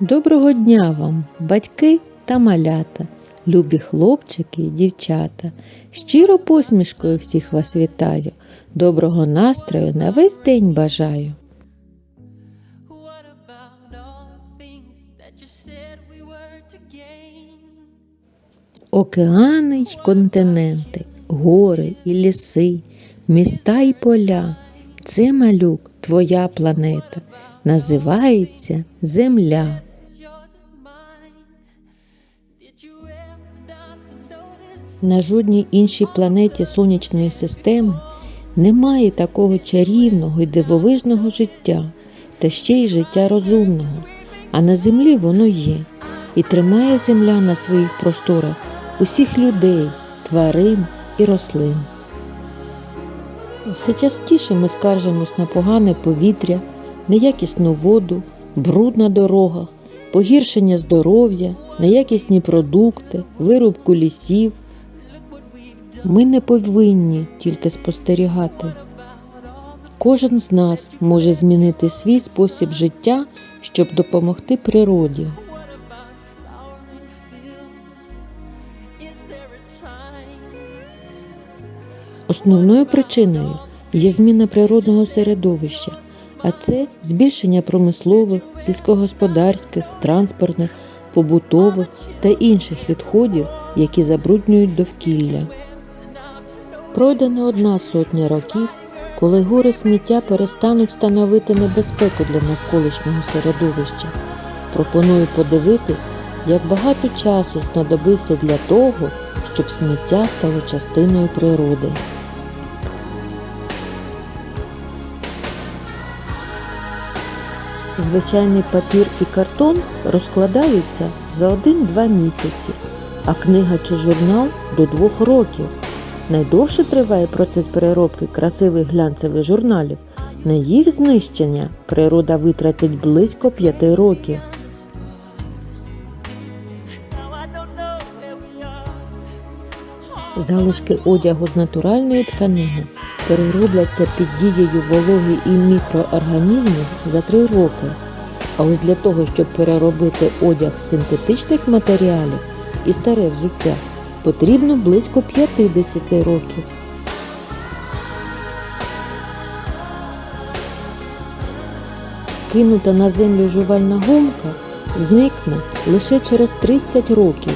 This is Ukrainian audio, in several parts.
Доброго дня вам, батьки та малята, любі хлопчики і дівчата. Щиро посмішкою всіх вас вітаю. Доброго настрою на весь день бажаю. Океани й континенти, гори і ліси, міста й поля. Це малюк, твоя планета, називається Земля. На жодній іншій планеті сонячної системи немає такого чарівного і дивовижного життя, та ще й життя розумного. А на землі воно є, і тримає земля на своїх просторах усіх людей, тварин і рослин. Все частіше ми скаржимось на погане повітря, неякісну воду, бруд на дорогах, погіршення здоров'я, неякісні продукти, вирубку лісів. Ми не повинні тільки спостерігати. Кожен з нас може змінити свій спосіб життя, щоб допомогти природі. Основною причиною є зміна природного середовища, а це збільшення промислових, сільськогосподарських, транспортних, побутових та інших відходів, які забруднюють довкілля. Пройде не одна сотня років, коли гори сміття перестануть становити небезпеку для навколишнього середовища. Пропоную подивитись, як багато часу знадобиться для того, щоб сміття стало частиною природи. Звичайний папір і картон розкладаються за 1-2 місяці, а книга чи журнал до 2 років. Найдовше триває процес переробки красивих глянцевих журналів. На їх знищення природа витратить близько 5 років. Залишки одягу з натуральної тканини переробляться під дією вологи і мікроорганізмів за 3 роки. А ось для того, щоб переробити одяг з синтетичних матеріалів і старе взуття, потрібно близько 50 років. Кинута на землю жувальна гумка зникне лише через 30 років.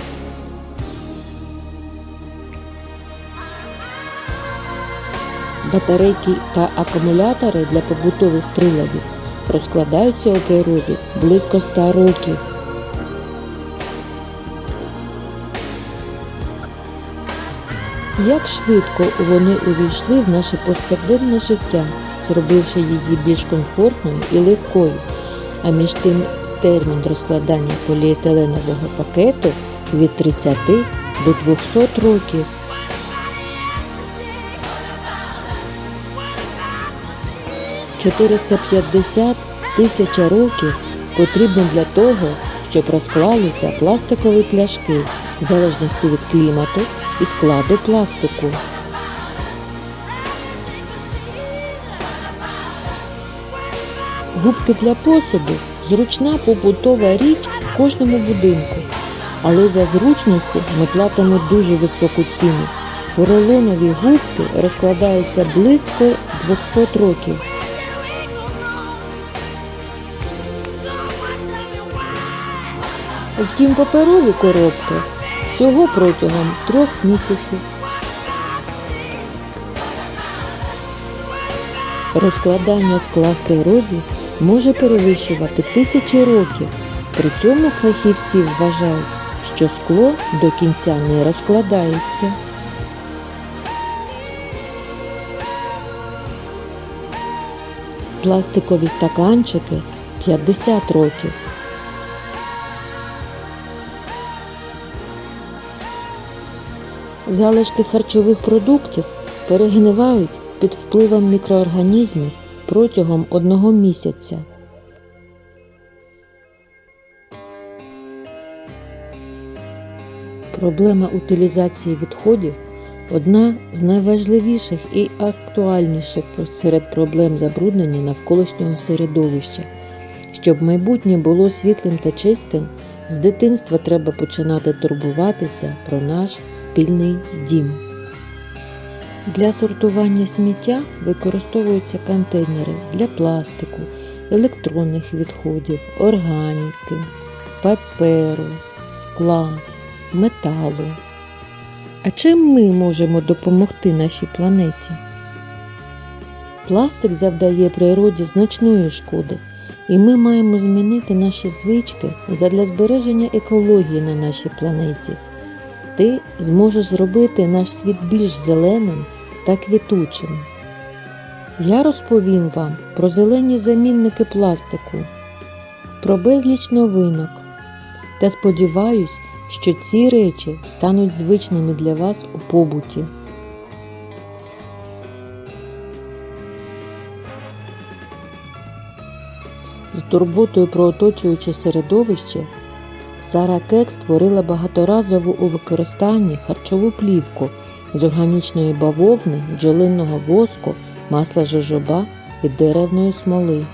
Батарейки та акумулятори для побутових приладів розкладаються у природі близько 100 років. Як швидко вони увійшли в наше повсякденне життя, зробивши її більш комфортною і легкою, а між тим термін розкладання поліетиленового пакету від 30 до 200 років. – 450 тисяч років потрібно для того, щоб розклалися пластикові пляшки в залежності від клімату і складу пластику. Губки для посуду зручна побутова річ в кожному будинку, але за зручності ми платимо дуже високу ціну. Поролонові губки розкладаються близько 200 років. Втім, паперові коробки всього протягом трьох місяців. Розкладання скла в природі може перевищувати тисячі років. При цьому фахівці вважають, що скло до кінця не розкладається. Пластикові стаканчики 50 років. Залишки харчових продуктів перегнивають під впливом мікроорганізмів протягом одного місяця. Проблема утилізації відходів одна з найважливіших і актуальніших серед проблем забруднення навколишнього середовища. Щоб майбутнє було світлим та чистим, з дитинства треба починати турбуватися про наш спільний дім. Для сортування сміття використовуються контейнери для пластику, електронних відходів, органіки, паперу, скла, металу. А чим ми можемо допомогти нашій планеті? Пластик завдає природі значної шкоди, і ми маємо змінити наші звички задля збереження екології на нашій планеті. Ти зможеш зробити наш світ більш зеленим та квітучим. Я розповім вам про зелені замінники пластику, про безліч новинок та сподіваюсь, що ці речі стануть звичними для вас у побуті. Турботою про оточуюче середовище Сара Кек створила багаторазову у використанні харчову плівку з органічної бавовни, бджолинного воску, масла жожоба і деревної смоли.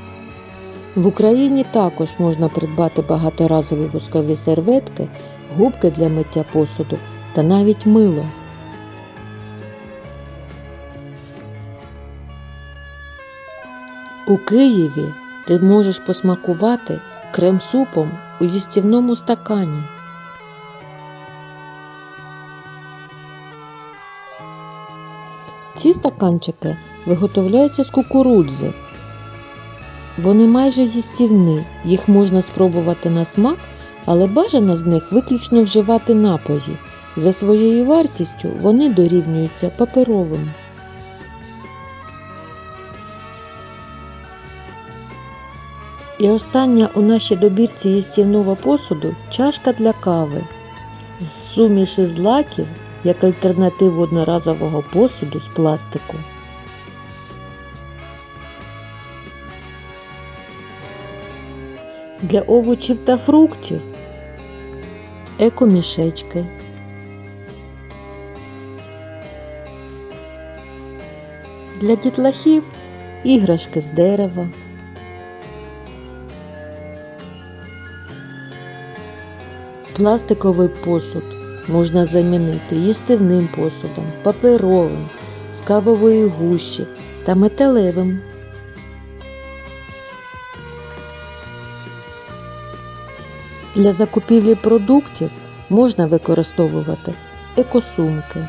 В Україні також можна придбати багаторазові воскові серветки, губки для миття посуду та навіть мило. У Києві ти можеш посмакувати крем-супом у їстівному стакані. Ці стаканчики виготовляються з кукурудзи. Вони майже їстівні, їх можна спробувати на смак, але бажано з них виключно вживати напої. За своєю вартістю вони дорівнюються паперовим. І остання у нашій добірці їстівного посуду чашка для кави з суміші злаків як альтернативу одноразового посуду з пластику. Для овочів та фруктів екомішечки. Для дітлахів іграшки з дерева. Пластиковий посуд можна замінити їстивним посудом, паперовим, з кавової гущі та металевим. Для закупівлі продуктів можна використовувати екосумки.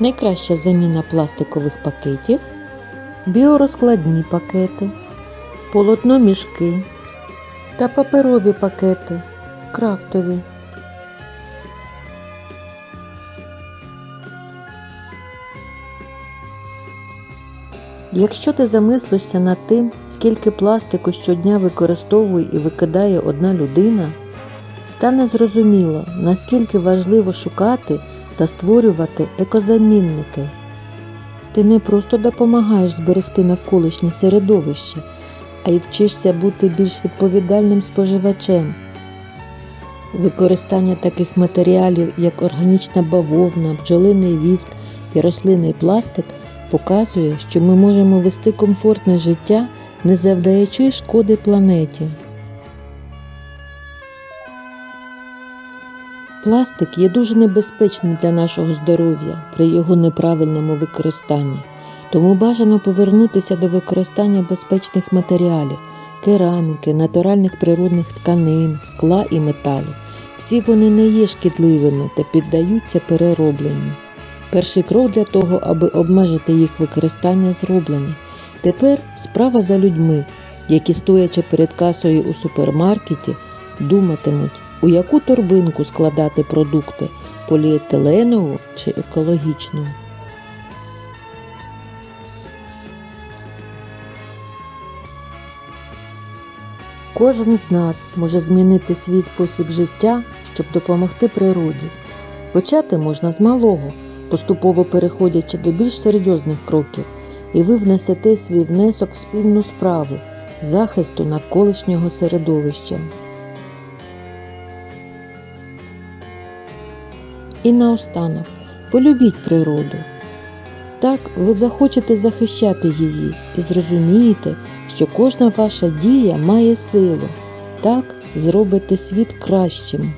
Найкраща заміна пластикових пакетів біорозкладні пакети, полотно мішки та паперові пакети крафтові. Якщо ти замислишся над тим, скільки пластику щодня використовує і викидає одна людина, стане зрозуміло, наскільки важливо шукати та створювати екозамінники. Ти не просто допомагаєш зберегти навколишнє середовище, а й вчишся бути більш відповідальним споживачем. Використання таких матеріалів, як органічна бавовна, бджолиний віск і рослинний пластик, показує, що ми можемо вести комфортне життя, не завдаючи шкоди планеті. Пластик є дуже небезпечним для нашого здоров'я при його неправильному використанні, тому бажано повернутися до використання безпечних матеріалів, кераміки, натуральних природних тканин, скла і металу. Всі вони не є шкідливими та піддаються переробленню. Перший крок для того, аби обмежити їх використання, зроблений. Тепер справа за людьми, які, стоячи перед касою у супермаркеті, думатимуть, у яку торбинку складати продукти поліетиленову чи екологічну. Кожен з нас може змінити свій спосіб життя, щоб допомогти природі. Почати можна з малого, поступово переходячи до більш серйозних кроків, і ви внесете свій внесок в спільну справу захисту навколишнього середовища. І наостанок, полюбіть природу, Так ви захочете захищати її і зрозумієте, що кожна ваша дія має силу. Так зробите світ кращим.